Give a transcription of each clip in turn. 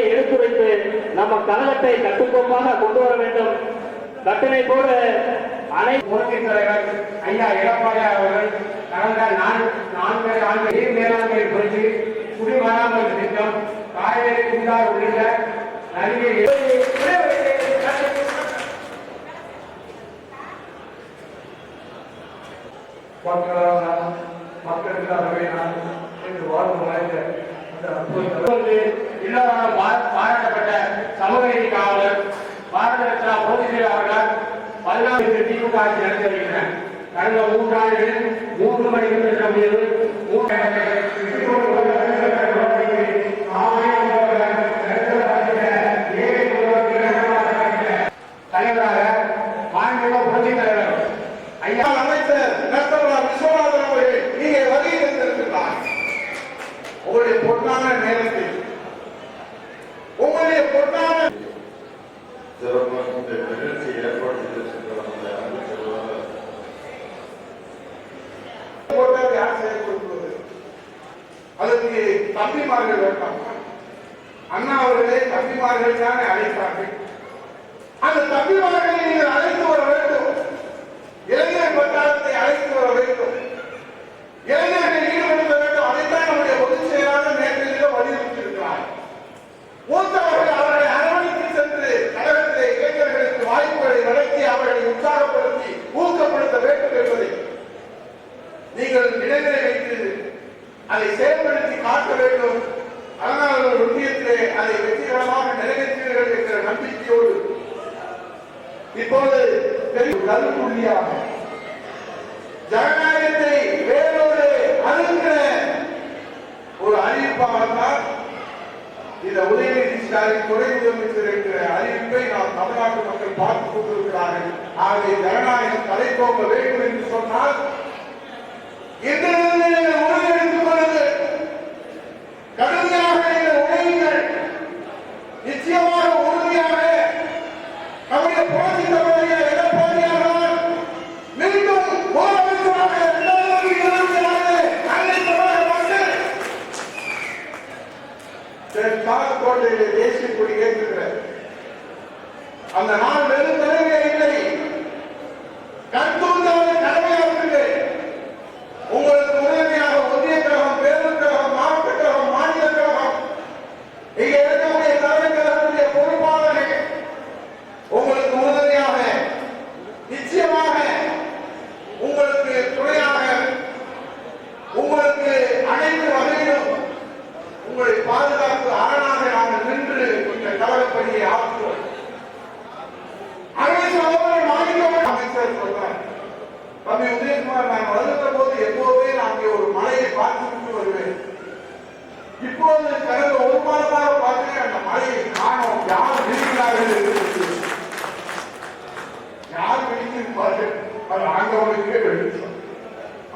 கட்டளையை எடுத்துரைத்து நம்ம கழகத்தை கட்டுக்கோப்பாக கொண்டு வர வேண்டும். கட்டளை போல அனைத்து புரட்சித் தலைவர் ஐயா எடப்பாடி அவர்கள் கடந்த நான்கரை ஆண்டு நீர் மேலாண்மை குறித்து குடிமராமத்து திட்டம் காவேரி குண்டார் உள்ளிட்ட நதியை மக்களால் மக்களுக்காகவே நான் என்று வாழ்வு வாய்ந்த அந்த பாராட்டப்பட்ட சமூக நீதி காவலர் பாரத ரத்னா போதிசேரி அவர்கள் பதினாறு திமுக ஆட்சி நடத்தி வருகின்றனர் கடந்த மூன்றாண்டுகளில் மூன்று மணி நேரம் தலைவராக மாண்புமிகு புரட்சித் தலைவர் ஐயா. அமைச்சர் விஸ்வநாதன் அவர்கள் யார் செயல் கொடுப்பது அதற்கு தம்பிமார்கள் வேண்டாம் அண்ணா அவர்களே தம்பிமார்கள் தானே அழைத்தார்கள் அந்த தம்பிமார்களை நீங்கள் அழைத்து வர இப்போது பெரிய கருப்புள்ளியாக ஜனநாயகத்தை வேரோடு அருகிற ஒரு அறிவிப்பாகத்தான் இந்த உதயநிதி ஸ்டாலின் துணை முதலமைச்சர் என்கிற அறிவிப்பை நாம் தமிழ்நாட்டு மக்கள் பார்த்துக் கொண்டிருக்கிறார்கள். ஆகவே ஜனநாயகம் தலை தலைத்தோங்க வேண்டும் என்று சொன்னால் இன்றிலிருந்து நீங்கள் உறுதி எடுத்துக் கொள்ளுங்கள். கடுமையாக நீங்கள் உழையுங்கள் நிச்சயமாக உறுதியாக நம்முடைய புரட்சி தலைவரைய எடப்பாடியார் மீண்டும் முதலமைச்சராக இரண்டாயிரத்தி இருபத்தி நாலு அன்னை தமிழக மக்கள் காலக்கோட்டையிலே தேசிய கொடி ஏற்றுகிறார். அந்த நாள் நின்று இந்த கழகப்பணியை ஆற்றுவோம் அமைச்சர் அமைச்சர் சொல்றார் தம்பி உதயகுமார் நான் வளர்ந்த போது எப்போதுமே நான் இங்கே ஒரு மலையை பார்த்துவிட்டு வருவேன். இப்போது கடந்த ஒரு மாதமாக பார்க்கிறேன் அந்த மலையை காணும். யார் விழிக்கிறார்கள் என்று யார் விழித்திருப்பார்கள்? அது ஆண்டவனுக்கே வெளிச்சம்.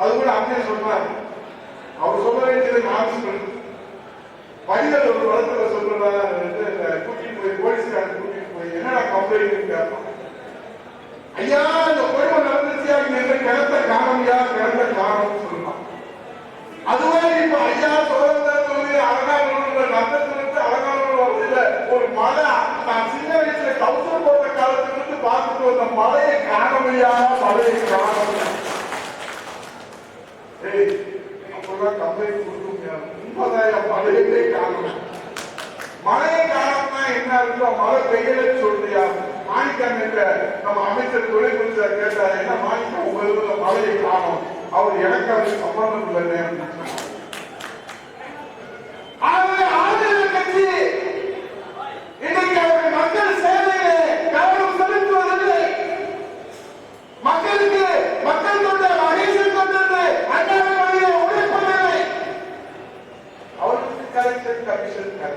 அது கூட அங்கே சொல்றாரு. அவர் சொல்ல வேண்டியதை நான் சொல்றேன். வடிகள் ஒரு வளர்த்துல சொல்றதா வந்து இந்த கூட்டிட்டு போய் போலீஸ்காரன் கூட்டிட்டு போய் என்னடா கம்ப்ளைண்ட் ஐயா இந்த குழம்பு நடந்துச்சியா இங்க கிணத்த காணமையா? கிணத்த காணும் சொல்லலாம் அதுவே இப்ப ஐயா சோழந்தர் அழகான நந்தத்திலிருந்து அழகான இல்ல ஒரு மலை நான் சின்ன வயசுல கவுசர் போட்ட காலத்துல இருந்து பார்த்துட்டு வந்த மலையை காணமையா மலையை காணமையா உண்மைதான் காணும். மழையை காரணம்னா என்ன அர்த்தம்? மழை பெய்யல சொல்றியா? மாணிக்கம் என்ற நம்ம அமைச்சர் துறை அமைச்சர் கேட்டார் என்ன மாணிக்கம் உங்க மழையை காணும். அவர் எனக்கு அது சம்பந்தம் இல்லை கலெக்ஷன்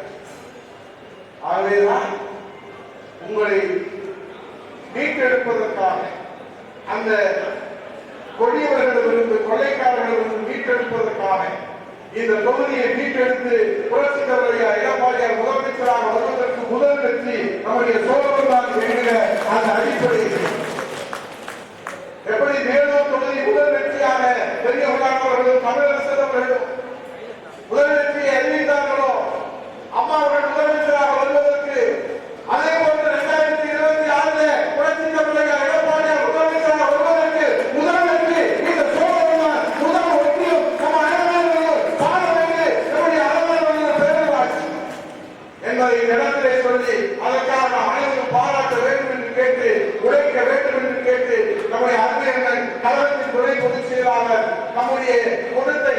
ஆகவேதான் உங்களை மீட்டெடுப்பதற்காக அந்த கொடியவர்களிடமிருந்து கொள்ளைக்காரர்களிடமிருந்து மீட்டெடுப்பதற்காக இந்த தொகுதியை மீட்டெடுத்து புரட்சித் தலைவரையா எடப்பாடியார் முதலமைச்சராக வருவதற்கு முதல் வெற்றி நம்முடைய சோழர் நம்முடைய குணத்தை